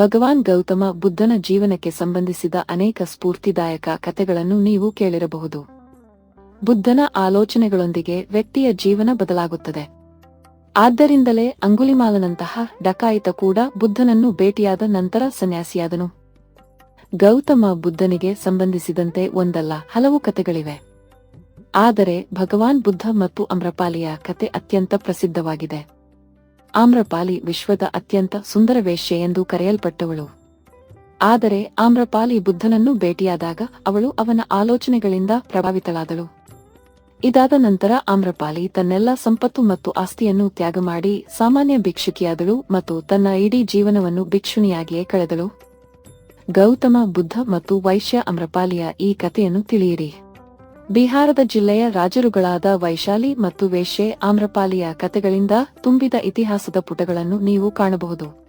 ಭಗವಾನ್ ಗೌತಮ ಬುದ್ಧನ ಜೀವನಕ್ಕೆ ಸಂಬಂಧಿಸಿದ ಅನೇಕ ಸ್ಫೂರ್ತಿದಾಯಕ ಕಥೆಗಳನ್ನು ನೀವು ಕೇಳಿರಬಹುದು. ಬುದ್ಧನ ಆಲೋಚನೆಗಳೊಂದಿಗೆ ವ್ಯಕ್ತಿಯ ಜೀವನ ಬದಲಾಗುತ್ತದೆ. ಆದ್ದರಿಂದಲೇ ಅಂಗುಲಿಮಾಲನಂತಹ ಡಕಾಯಿತ ಕೂಡ ಬುದ್ಧನನ್ನು ಭೇಟಿಯಾದ ನಂತರ ಸನ್ಯಾಸಿಯಾದನು. ಗೌತಮ ಬುದ್ಧನಿಗೆ ಸಂಬಂಧಿಸಿದಂತೆ ಒಂದಲ್ಲ, ಹಲವು ಕಥೆಗಳಿವೆ. ಆದರೆ ಭಗವಾನ್ ಬುದ್ಧ ಮತ್ತು ಅಮ್ರಪಾಲಿಯ ಕತೆ ಅತ್ಯಂತ ಪ್ರಸಿದ್ಧವಾಗಿದೆ. ಆಮ್ರಪಾಲಿ ವಿಶ್ವದ ಅತ್ಯಂತ ಸುಂದರ ವೇಶ್ಯೆ ಎಂದು ಕರೆಯಲ್ಪಟ್ಟವಳು. ಆದರೆ ಆಮ್ರಪಾಲಿ ಬುದ್ಧನನ್ನು ಭೇಟಿಯಾದಾಗ ಅವಳು ಅವನ ಆಲೋಚನೆಗಳಿಂದ ಪ್ರಭಾವಿತಳಾದಳು. ಇದಾದ ನಂತರ ಆಮ್ರಪಾಲಿ ತನ್ನೆಲ್ಲ ಸಂಪತ್ತು ಮತ್ತು ಆಸ್ತಿಯನ್ನು ತ್ಯಾಗ ಮಾಡಿ ಸಾಮಾನ್ಯ ಭಿಕ್ಷುಕಿಯಾದಳು ಮತ್ತು ತನ್ನ ಇಡೀ ಜೀವನವನ್ನು ಭಿಕ್ಷುಣಿಯಾಗಿಯೇ ಕಳೆದಳು. ಗೌತಮ, ಬುದ್ಧ ಮತ್ತು ವೈಶ್ಯ ಅಮ್ರಪಾಲಿಯ ಈ ಕಥೆಯನ್ನು ತಿಳಿಯಿರಿ. ಬಿಹಾರದ ಜಿಲ್ಲೆಯ ರಾಜರುಗಳಾದ ವೈಶಾಲಿ ಮತ್ತು ವೇಶ್ಯೆ ಆಮ್ರಪಾಲಿಯ ಕತೆಗಳಿಂದ ತುಂಬಿದ ಇತಿಹಾಸದ ಪುಟಗಳನ್ನು ನೀವು ಕಾಣಬಹುದು.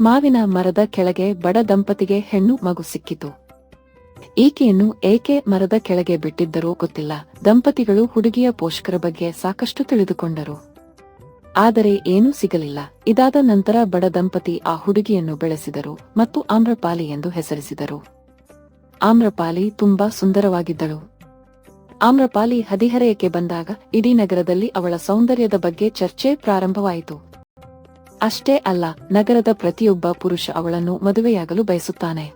ಮಾವಿನ ಮರದ ಕೆಳಗೆ ಬಡ ದಂಪತಿಗೆ ಹೆಣ್ಣು ಮಗು ಸಿಕ್ಕಿತು. ಈಕೆಯನ್ನು ಏಕೆ ಮರದ ಕೆಳಗೆ ಬಿಟ್ಟಿದ್ದರೋ ಗೊತ್ತಿಲ್ಲ. ದಂಪತಿಗಳು ಹುಡುಗಿಯ ಪೋಷಕರ ಬಗ್ಗೆ ಸಾಕಷ್ಟು ತಿಳಿದುಕೊಂಡರು. ಆದರೆ ಏನೂ ಸಿಗಲಿಲ್ಲ. ಇದಾದ ನಂತರ ಬಡ ದಂಪತಿ ಆ ಹುಡುಗಿಯನ್ನು ಬೆಳೆಸಿದರು ಮತ್ತು ಆಮ್ರಪಾಲಿ ಎಂದು ಹೆಸರಿಸಿದರು. ಆಮ್ರಪಾಲಿ ತುಂಬಾ ಸುಂದರವಾಗಿದ್ದಳು. ಆಮ್ರಪಾಲಿ ಹದಿಹರೆಯಕ್ಕೆ ಬಂದಾಗ ಇಡೀ ನಗರದಲ್ಲಿ ಅವಳ ಸೌಂದರ್ಯದ ಬಗ್ಗೆ ಚರ್ಚೆ ಪ್ರಾರಂಭವಾಯಿತು. ಅಷ್ಟೇ ಅಲ್ಲ, ನಗರದ ಪ್ರತಿಯೊಬ್ಬ ಪುರುಷ ಅವಳನ್ನು ಮದುವೆಯಾಗಲು ಬಯಸುತ್ತಾನೆ.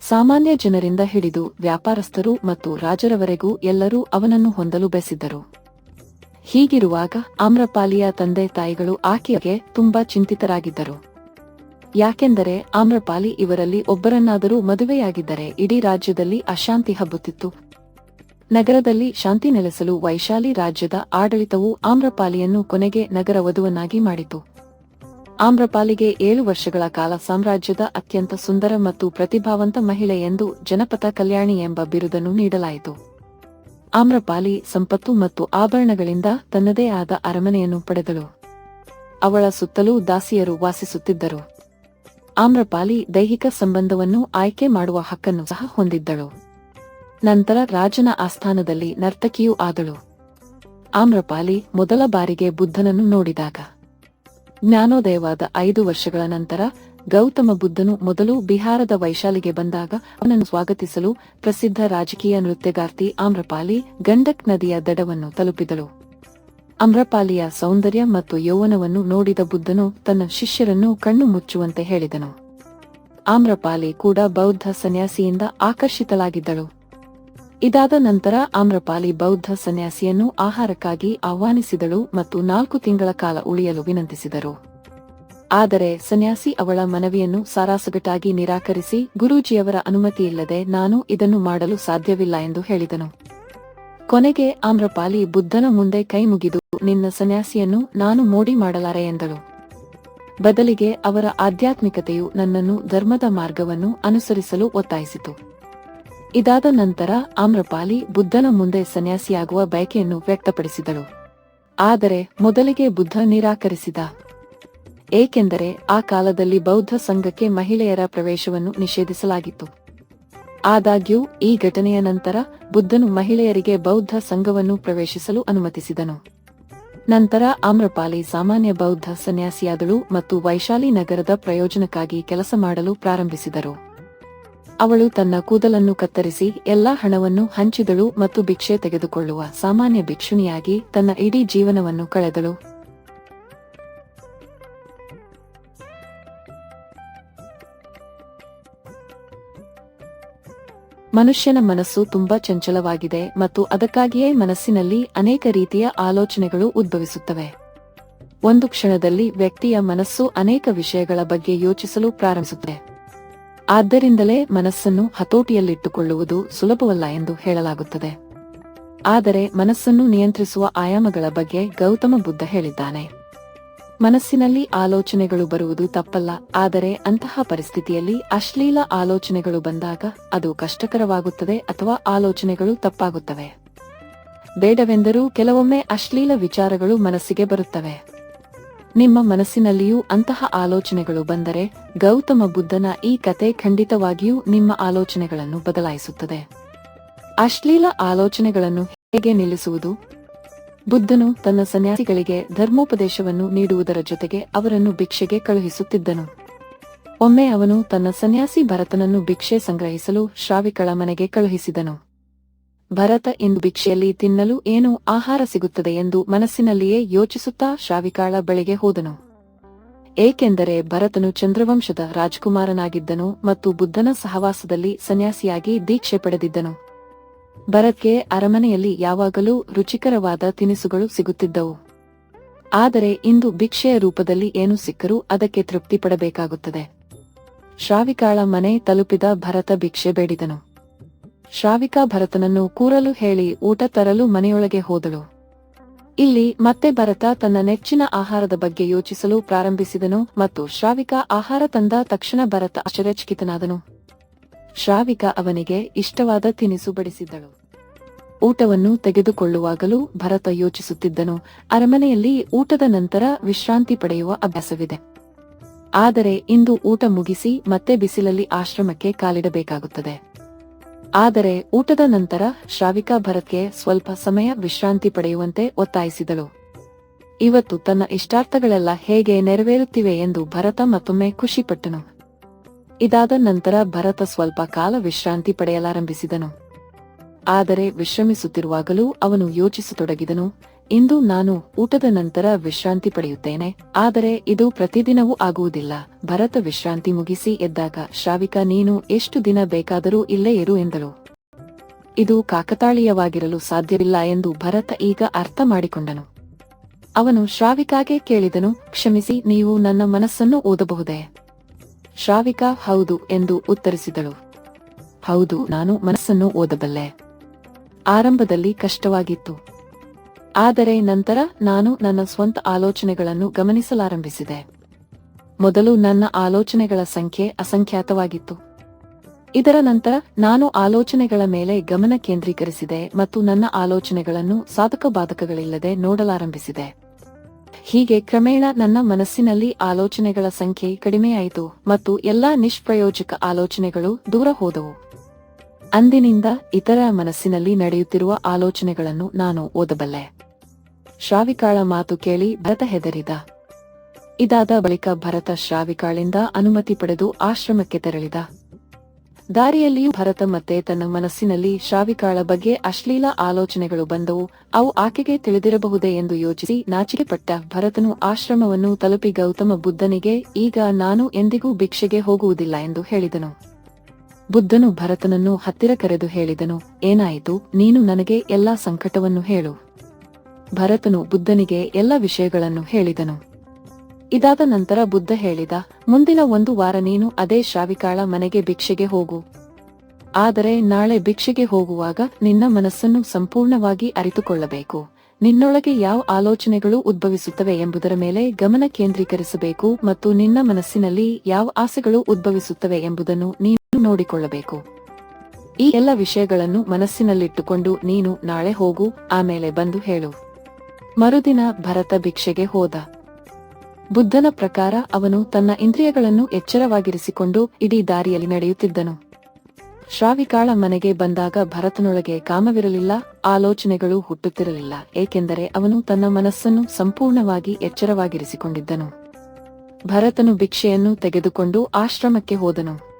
ಸಾಮಾನ್ಯ ಜನರಿಂದ ಹಿಡಿದು ವ್ಯಾಪಾರಸ್ಥರು ಮತ್ತು ರಾಜರವರೆಗೂ ಎಲ್ಲರೂ ಅವನನ್ನು ಹೊಂದಲು ಬಯಸಿದ್ದರು. ಹೀಗಿರುವಾಗ ಆಮ್ರಪಾಲಿಯ ತಂದೆ ತಾಯಿಗಳು ಆಕೆಗೆ ತುಂಬಾ ಚಿಂತಿತರಾಗಿದ್ದರು. ಯಾಕೆಂದರೆ ಆಮ್ರಪಾಲಿ ಇವರಲ್ಲಿ ಒಬ್ಬರನ್ನಾದರೂ ಮದುವೆಯಾಗಿದ್ದರೆ ಇಡೀ ರಾಜ್ಯದಲ್ಲಿ ಅಶಾಂತಿ ಹಬ್ಬುತ್ತಿತ್ತು ನಗರದಲ್ಲಿ ಶಾಂತಿ ನೆಲೆಸಲು ವೈಶಾಲಿ ರಾಜ್ಯದ ಆಡಳಿತವು ಆಮ್ರಪಾಲಿಯನ್ನು ಕೊನೆಗೆ ನಗರ ವಧುವನ್ನಾಗಿ ಮಾಡಿತು. ಆಮ್ರಪಾಲಿಗೆ ಏಳು ವರ್ಷಗಳ ಕಾಲ ಸಾಮ್ರಾಜ್ಯದ ಅತ್ಯಂತ ಸುಂದರ ಮತ್ತು ಪ್ರತಿಭಾವಂತ ಮಹಿಳೆ ಎಂದು ಜನಪದ ಕಲ್ಯಾಣಿ ಎಂಬ ಬಿರುದನ್ನು ನೀಡಲಾಯಿತು. ಆಮ್ರಪಾಲಿ ಸಂಪತ್ತು ಮತ್ತು ಆಭರಣಗಳಿಂದ ತನ್ನದೇ ಆದ ಅರಮನೆಯನ್ನು ಪಡೆದಳು. ಅವಳ ಸುತ್ತಲೂ ದಾಸಿಯರು ವಾಸಿಸುತ್ತಿದ್ದರು. ಆಮ್ರಪಾಲಿ ದೈಹಿಕ ಸಂಬಂಧವನ್ನು ಆಯ್ಕೆ ಮಾಡುವ ಹಕ್ಕನ್ನು ಸಹ ಹೊಂದಿದ್ದಳು. ನಂತರ ರಾಜನ ಆಸ್ಥಾನದಲ್ಲಿ ನರ್ತಕಿಯೂ ಆದಳು. ಆಮ್ರಪಾಲಿ ಮೊದಲ ಬಾರಿಗೆ ಬುದ್ಧನನ್ನು ನೋಡಿದಾಗ. ಜ್ಞಾನೋದಯವಾದ ಐದು ವರ್ಷಗಳ ನಂತರ ಗೌತಮ ಬುದ್ಧನು ಮೊದಲು ಬಿಹಾರದ ವೈಶಾಲಿಗೆ ಬಂದಾಗ ಅವನನ್ನು ಸ್ವಾಗತಿಸಲು ಪ್ರಸಿದ್ಧ ರಾಜಕೀಯ ನೃತ್ಯಗಾರ್ತಿ ಆಮ್ರಪಾಲಿ ಗಂಡಕ್ ನದಿಯ ದಡವನ್ನು ತಲುಪಿದಳು. ಆಮ್ರಪಾಲಿಯ ಸೌಂದರ್ಯ ಮತ್ತು ಯೌವನವನ್ನು ನೋಡಿದ ಬುದ್ಧನು ತನ್ನ ಶಿಷ್ಯರನ್ನು ಕಣ್ಣು ಮುಚ್ಚುವಂತೆ ಹೇಳಿದನು. ಆಮ್ರಪಾಲಿ ಕೂಡ ಬೌದ್ಧ ಸನ್ಯಾಸಿಯಿಂದ ಆಕರ್ಷಿತಳಾಗಿದ್ದಳು. ಇದಾದ ನಂತರ ಆಮ್ರಪಾಲಿ ಬೌದ್ಧ ಸನ್ಯಾಸಿಯನ್ನು ಆಹಾರಕ್ಕಾಗಿ ಆಹ್ವಾನಿಸಿದಳು ಮತ್ತು ನಾಲ್ಕು ತಿಂಗಳ ಕಾಲ ಉಳಿಯಲು ವಿನಂತಿಸಿದರು. ಆದರೆ ಸನ್ಯಾಸಿ ಅವಳ ಮನವಿಯನ್ನು ಸಾರಾಸಗಟಾಗಿ ನಿರಾಕರಿಸಿ, ಗುರೂಜಿಯವರ ಅನುಮತಿಯಿಲ್ಲದೆ ನಾನು ಇದನ್ನು ಮಾಡಲು ಸಾಧ್ಯವಿಲ್ಲ ಎಂದು ಹೇಳಿದನು. ಕೊನೆಗೆ ಆಮ್ರಪಾಲಿ ಬುದ್ಧನ ಮುಂದೆ ಕೈಮುಗಿದು ನಿನ್ನ ಸನ್ಯಾಸಿಯನ್ನು ನಾನು ಮೋಡಿ ಮಾಡಲಾರೆ ಎಂದಳು. ಬದಲಿಗೆ ಅವರ ಆಧ್ಯಾತ್ಮಿಕತೆಯು ನನ್ನನ್ನು ಧರ್ಮದ ಮಾರ್ಗವನ್ನು ಅನುಸರಿಸಲು ಒತ್ತಾಯಿಸಿತು. ಇದಾದ ನಂತರ ಆಮ್ರಪಾಲಿ ಬುದ್ಧನ ಮುಂದೆ ಸನ್ಯಾಸಿಯಾಗುವ ಬಯಕೆಯನ್ನು ವ್ಯಕ್ತಪಡಿಸಿದಳು. ಆದರೆ ಮೊದಲಿಗೆ ಬುದ್ಧ ನಿರಾಕರಿಸಿದ. ಏಕೆಂದರೆ ಆ ಕಾಲದಲ್ಲಿ ಬೌದ್ಧ ಸಂಘಕ್ಕೆ ಮಹಿಳೆಯರ ಪ್ರವೇಶವನ್ನು ನಿಷೇಧಿಸಲಾಗಿತ್ತು. ಆದಾಗ್ಯೂ ಈ ಘಟನೆಯ ನಂತರ ಬುದ್ಧನು ಮಹಿಳೆಯರಿಗೆ ಬೌದ್ಧ ಸಂಘವನ್ನು ಪ್ರವೇಶಿಸಲು ಅನುಮತಿಸಿದನು. ನಂತರ ಆಮ್ರಪಾಲಿ ಸಾಮಾನ್ಯ ಬೌದ್ಧ ಸನ್ಯಾಸಿಯಾದಳು ಮತ್ತು ವೈಶಾಲಿ ನಗರದ ಪ್ರಯೋಜನಕ್ಕಾಗಿ ಕೆಲಸ ಮಾಡಲು ಪ್ರಾರಂಭಿಸಿದರು. ಅವಳು ತನ್ನ ಕೂದಲನ್ನು ಕತ್ತರಿಸಿ ಎಲ್ಲಾ ಹಣವನ್ನು ಹಂಚಿದಳು ಮತ್ತು ಭಿಕ್ಷೆ ತೆಗೆದುಕೊಳ್ಳುವ ಸಾಮಾನ್ಯ ಭಿಕ್ಷುಣಿಯಾಗಿ ತನ್ನ ಇಡೀ ಜೀವನವನ್ನು ಕಳೆದಳು. ಮನುಷ್ಯನ ಮನಸ್ಸು ತುಂಬಾ ಚಂಚಲವಾಗಿದೆ ಮತ್ತು ಅದಕ್ಕಾಗಿಯೇ ಮನಸ್ಸಿನಲ್ಲಿ ಅನೇಕ ರೀತಿಯ ಆಲೋಚನೆಗಳು ಉದ್ಭವಿಸುತ್ತವೆ. ಒಂದು ಕ್ಷಣದಲ್ಲಿ ವ್ಯಕ್ತಿಯ ಮನಸ್ಸು ಅನೇಕ ವಿಷಯಗಳ ಬಗ್ಗೆ ಯೋಚಿಸಲು ಪ್ರಾರಂಭಿಸುತ್ತದೆ. ಆದ್ದರಿಂದಲೇ ಮನಸ್ಸನ್ನು ಹತೋಟಿಯಲ್ಲಿಟ್ಟುಕೊಳ್ಳುವುದು ಸುಲಭವಲ್ಲ ಎಂದು ಹೇಳಲಾಗುತ್ತದೆ. ಆದರೆ ಮನಸ್ಸನ್ನು ನಿಯಂತ್ರಿಸುವ ಆಯಾಮಗಳ ಬಗ್ಗೆ ಗೌತಮ ಬುದ್ಧ ಹೇಳಿದ್ದಾನೆ. ಮನಸ್ಸಿನಲ್ಲಿ ಆಲೋಚನೆಗಳು ಬರುವುದು ತಪ್ಪಲ್ಲ, ಆದರೆ ಅಂತಹ ಪರಿಸ್ಥಿತಿಯಲ್ಲಿ ಅಶ್ಲೀಲ ಆಲೋಚನೆಗಳು ಬಂದಾಗ ಅದು ಕಷ್ಟಕರವಾಗುತ್ತದೆ ಅಥವಾ ಆಲೋಚನೆಗಳು ತಪ್ಪಾಗುತ್ತವೆ. ಬೇಡವೆಂದರೂ ಕೆಲವೊಮ್ಮೆ ಅಶ್ಲೀಲ ವಿಚಾರಗಳು ಮನಸ್ಸಿಗೆ ಬರುತ್ತವೆ. ನಿಮ್ಮ ಮನಸ್ಸಿನಲ್ಲಿಯೂ ಅಂತಹ ಆಲೋಚನೆಗಳು ಬಂದರೆ ಗೌತಮ ಬುದ್ಧನ ಈ ಕತೆ ಖಂಡಿತವಾಗಿಯೂ ನಿಮ್ಮ ಆಲೋಚನೆಗಳನ್ನು ಬದಲಾಯಿಸುತ್ತದೆ. ಅಶ್ಲೀಲ ಆಲೋಚನೆಗಳನ್ನು ಹೇಗೆ ನಿಲ್ಲಿಸುವುದು? ಬುದ್ಧನು ತನ್ನ ಸನ್ಯಾಸಿಗಳಿಗೆ ಧರ್ಮೋಪದೇಶವನ್ನು ನೀಡುವುದರ ಜೊತೆಗೆ ಅವರನ್ನು ಭಿಕ್ಷೆಗೆ ಕಳುಹಿಸುತ್ತಿದ್ದನು. ಒಮ್ಮೆ ಅವನು ತನ್ನ ಸನ್ಯಾಸಿ ಭರತನನ್ನು ಭಿಕ್ಷೆ ಸಂಗ್ರಹಿಸಲು ಶ್ರಾವಿಕಳ ಮನೆಗೆ ಕಳುಹಿಸಿದನು. ಭರತ ಇಂದು ಭಿಕ್ಷೆಯಲ್ಲಿ ತಿನ್ನಲು ಏನು ಆಹಾರ ಸಿಗುತ್ತದೆ ಎಂದು ಮನಸ್ಸಿನಲ್ಲಿಯೇ ಯೋಚಿಸುತ್ತಾ ಶಾವಿಕಾಳ ಬಳಿಗೆ ಹೋದನು. ಏಕೆಂದರೆ ಭರತನು ಚಂದ್ರವಂಶದ ರಾಜಕುಮಾರನಾಗಿದ್ದನು ಮತ್ತು ಬುದ್ಧನ ಸಹವಾಸದಲ್ಲಿ ಸನ್ಯಾಸಿಯಾಗಿ ದೀಕ್ಷೆ ಪಡೆದಿದ್ದನು. ಭರತ್ಗೆ ಅರಮನೆಯಲ್ಲಿ ಯಾವಾಗಲೂ ರುಚಿಕರವಾದ ತಿನಿಸುಗಳು ಸಿಗುತ್ತಿದ್ದವು. ಆದರೆ ಇಂದು ಭಿಕ್ಷೆಯ ರೂಪದಲ್ಲಿ ಏನು ಸಿಕ್ಕರೂ ಅದಕ್ಕೆ ತೃಪ್ತಿ ಪಡಬೇಕಾಗುತ್ತದೆ ಶ್ರಾವಿಕಾಳ ಮನೆ ತಲುಪಿದ ಭರತ ಭಿಕ್ಷೆ ಬೇಡಿದನು. ಶ್ರಾವಿಕಾ ಭರತನನ್ನು ಕೂರಲು ಹೇಳಿ ಊಟ ತರಲು ಮನೆಯೊಳಗೆ ಹೋದಳು. ಇಲ್ಲಿ ಮತ್ತೆ ಭರತ ತನ್ನ ನೆಚ್ಚಿನ ಆಹಾರದ ಬಗ್ಗೆ ಯೋಚಿಸಲು ಪ್ರಾರಂಭಿಸಿದನು ಮತ್ತು ಶ್ರಾವಿಕಾ ಆಹಾರ ತಂದ ತಕ್ಷಣ ಭರತ ಆಶ್ಚರ್ಯಚಕಿತನಾದನು. ಶ್ರಾವಿಕ ಅವನಿಗೆ ಇಷ್ಟವಾದ ತಿನಿಸು ಬಡಿಸಿದ್ದಳು. ಊಟವನ್ನು ತೆಗೆದುಕೊಳ್ಳುವಾಗಲೂ ಭರತ ಯೋಚಿಸುತ್ತಿದ್ದನು, ಅರಮನೆಯಲ್ಲಿ ಊಟದ ನಂತರ ವಿಶ್ರಾಂತಿ ಪಡೆಯುವ ಅಭ್ಯಾಸವಿದೆ. ಆದರೆ ಇಂದು ಊಟ ಮುಗಿಸಿ ಮತ್ತೆ ಬಿಸಿಲಲ್ಲಿ ಆಶ್ರಮಕ್ಕೆ ಕಾಲಿಡಬೇಕಾಗುತ್ತದೆ. ಆದರೆ ಊಟದ ನಂತರ ಶ್ರಾವಿಕಾ ಭರತ್ಗೆ ಸ್ವಲ್ಪ ಸಮಯ ವಿಶ್ರಾಂತಿ ಪಡೆಯುವಂತೆ ಒತ್ತಾಯಿಸಿದಳು. ಇವತ್ತು ತನ್ನ ಇಷ್ಟಾರ್ಥಗಳೆಲ್ಲ ಹೇಗೆ ನೆರವೇರುತ್ತಿವೆ ಎಂದು ಭರತ ಮತ್ತೊಮ್ಮೆ ಖುಷಿಪಟ್ಟನು. ಇದಾದ ನಂತರ ಭರತ ಸ್ವಲ್ಪ ಕಾಲ ವಿಶ್ರಾಂತಿ ಪಡೆಯಲಾರಂಭಿಸಿದನು. ಆದರೆ ವಿಶ್ರಮಿಸುತ್ತಿರುವಾಗಲೂ ಅವನು ಯೋಚಿಸತೊಡಗಿದನು. ಇಂದು ನಾನು ಊಟದ ನಂತರ ವಿಶ್ರಾಂತಿ ಪಡೆಯುತ್ತೇನೆ. ಆದರೆ ಇದು ಪ್ರತಿದಿನವೂ ಆಗುವುದಿಲ್ಲ. ಭರತ ವಿಶ್ರಾಂತಿ ಮುಗಿಸಿ ಎದ್ದಾಗ ಶ್ರಾವಿಕ ನೀನು ಎಷ್ಟು ದಿನ ಬೇಕಾದರೂ ಇಲ್ಲೇ ಇರು ಎಂದಳು. ಇದು ಕಾಕತಾಳೀಯವಾಗಿರಲು ಸಾಧ್ಯವಿಲ್ಲ ಎಂದು ಭರತ ಈಗ ಅರ್ಥ ಮಾಡಿಕೊಂಡನು. ಅವನು ಶ್ರಾವಿಕಾಗೆ ಕೇಳಿದನು, ಕ್ಷಮಿಸಿ, ನೀವು ನನ್ನ ಮನಸ್ಸನ್ನು ಓದಬಹುದೇ? ಶ್ರಾವಿಕಾ ಹೌದು ಎಂದು ಉತ್ತರಿಸಿದಳು. ಹೌದು, ನಾನು ಮನಸ್ಸನ್ನು ಓದಬಲ್ಲೆ? ಆರಂಭದಲ್ಲಿ ಕಷ್ಟವಾಗಿತ್ತು. ಆದರೆ ನಂತರ ನಾನು ನನ್ನ ಸ್ವಂತ ಆಲೋಚನೆಗಳನ್ನು ಗಮನಿಸಲಾರಂಭಿಸಿದೆ. ಮೊದಲು ನನ್ನ ಆಲೋಚನೆಗಳ ಸಂಖ್ಯೆ ಅಸಂಖ್ಯಾತವಾಗಿತ್ತು. ಇದರ ನಂತರ ನಾನು ಆಲೋಚನೆಗಳ ಮೇಲೆ ಗಮನ ಕೇಂದ್ರೀಕರಿಸಿದೆ ಮತ್ತು ನನ್ನ ಆಲೋಚನೆಗಳನ್ನು ಸಾಧಕ ಬಾಧಕಗಳಿಲ್ಲದೆ ನೋಡಲಾರಂಭಿಸಿದೆ. ಹೀಗೆ ಕ್ರಮೇಣ ನನ್ನ ಮನಸ್ಸಿನಲ್ಲಿ ಆಲೋಚನೆಗಳ ಸಂಖ್ಯೆ ಕಡಿಮೆಯಾಯಿತು ಮತ್ತು ಎಲ್ಲಾ ನಿಷ್ಪ್ರಯೋಜಕ ಆಲೋಚನೆಗಳು ದೂರ ಹೋದವು. ಅಂದಿನಿಂದ ಇತರ ಮನಸ್ಸಿನಲ್ಲಿ ನಡೆಯುತ್ತಿರುವ ಆಲೋಚನೆಗಳನ್ನು ನಾನು ಓದಬಲ್ಲೆ. ಶ್ರಾವಿಕಾಳ ಮಾತು ಕೇಳಿ ಭರತ ಹೆದರಿದ. ಇದಾದ ಬಳಿಕ ಭರತ ಶ್ರಾವಿಕಾಳಿಂದ ಅನುಮತಿ ಪಡೆದು ಆಶ್ರಮಕ್ಕೆ ತೆರಳಿದ. ದಾರಿಯಲ್ಲಿಯೂ ಭರತ ಮತ್ತೆ ತನ್ನ ಮನಸ್ಸಿನಲ್ಲಿ ಶ್ರಾವಿಕಾಳ ಬಗ್ಗೆ ಅಶ್ಲೀಲ ಆಲೋಚನೆಗಳು ಬಂದವು. ಅವು ಆಕೆಗೆ ತಿಳಿದಿರಬಹುದೇ ಎಂದು ಯೋಚಿಸಿ ನಾಚಿಕೆಪಟ್ಟ ಭರತನು ಆಶ್ರಮವನ್ನು ತಲುಪಿ ಗೌತಮ ಬುದ್ಧನಿಗೆ, ಈಗ ನಾನು ಎಂದಿಗೂ ಭಿಕ್ಷೆಗೆ ಹೋಗುವುದಿಲ್ಲ ಎಂದು ಹೇಳಿದನು. ಬುದ್ಧನು ಭರತನನ್ನು ಹತ್ತಿರ ಕರೆದು ಹೇಳಿದನು, ಏನಾಯಿತು? ನೀನು ನನಗೆ ಎಲ್ಲಾ ಸಂಕಟವನ್ನು ಹೇಳು. ಭರತನು ಬುದ್ಧನಿಗೆ ಎಲ್ಲ ವಿಷಯಗಳನ್ನು ಹೇಳಿದನು. ಇದಾದ ನಂತರ ಬುದ್ಧ ಹೇಳಿದ, ಮುಂದಿನ ಒಂದು ವಾರ ನೀನು ಅದೇ ಶ್ರಾವಿಕಾಳ ಮನೆಗೆ ಭಿಕ್ಷೆಗೆ ಹೋಗು. ಆದರೆ ನಾಳೆ ಭಿಕ್ಷೆಗೆ ಹೋಗುವಾಗ ನಿನ್ನ ಮನಸ್ಸನ್ನು ಸಂಪೂರ್ಣವಾಗಿ ಅರಿತುಕೊಳ್ಳಬೇಕು. ನಿನ್ನೊಳಗೆ ಯಾವ ಆಲೋಚನೆಗಳು ಉದ್ಭವಿಸುತ್ತವೆ ಎಂಬುದರ ಮೇಲೆ ಗಮನ ಕೇಂದ್ರೀಕರಿಸಬೇಕು ಮತ್ತು ನಿನ್ನ ಮನಸ್ಸಿನಲ್ಲಿ ಯಾವ ಆಸೆಗಳು ಉದ್ಭವಿಸುತ್ತವೆ ಎಂಬುದನ್ನು ನೀನು ನೋಡಿಕೊಳ್ಳಬೇಕು. ಈ ಎಲ್ಲ ವಿಷಯಗಳನ್ನು ಮನಸ್ಸಿನಲ್ಲಿಟ್ಟುಕೊಂಡು ನೀನು ನಾಳೆ ಹೋಗು, ಆಮೇಲೆ ಬಂದು ಹೇಳು. ಮರುದಿನ ಭರತ ಭಿಕ್ಷೆಗೆ ಹೋದ. ಬುದ್ಧನ ಪ್ರಕಾರ ಅವನು ತನ್ನ ಇಂದ್ರಿಯಗಳನ್ನು ಎಚ್ಚರವಾಗಿರಿಸಿಕೊಂಡು ಇಡೀ ದಾರಿಯಲ್ಲಿ ನಡೆಯುತ್ತಿದ್ದನು. ಶ್ರಾವಿಕಾಳ ಮನೆಗೆ ಬಂದಾಗ ಭರತನೊಳಗೆ ಕಾಮವಿರಲಿಲ್ಲ, ಆಲೋಚನೆಗಳು ಹುಟ್ಟುತ್ತಿರಲಿಲ್ಲ, ಏಕೆಂದರೆ ಅವನು ತನ್ನ ಮನಸ್ಸನ್ನು ಸಂಪೂರ್ಣವಾಗಿ ಎಚ್ಚರವಾಗಿರಿಸಿಕೊಂಡಿದ್ದನು. ಭರತನು ಭಿಕ್ಷೆಯನ್ನು ತೆಗೆದುಕೊಂಡು ಆಶ್ರಮಕ್ಕೆ ಹೋದನು.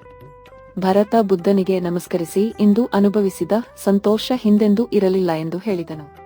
ಭರತ ಬುದ್ಧನಿಗೆ ನಮಸ್ಕರಿಸಿ ಇಂದು ಅನುಭವಿಸಿದ ಸಂತೋಷ ಹಿಂದೆಂದೂ ಇರಲಿಲ್ಲ ಎಂದು ಹೇಳಿದನು.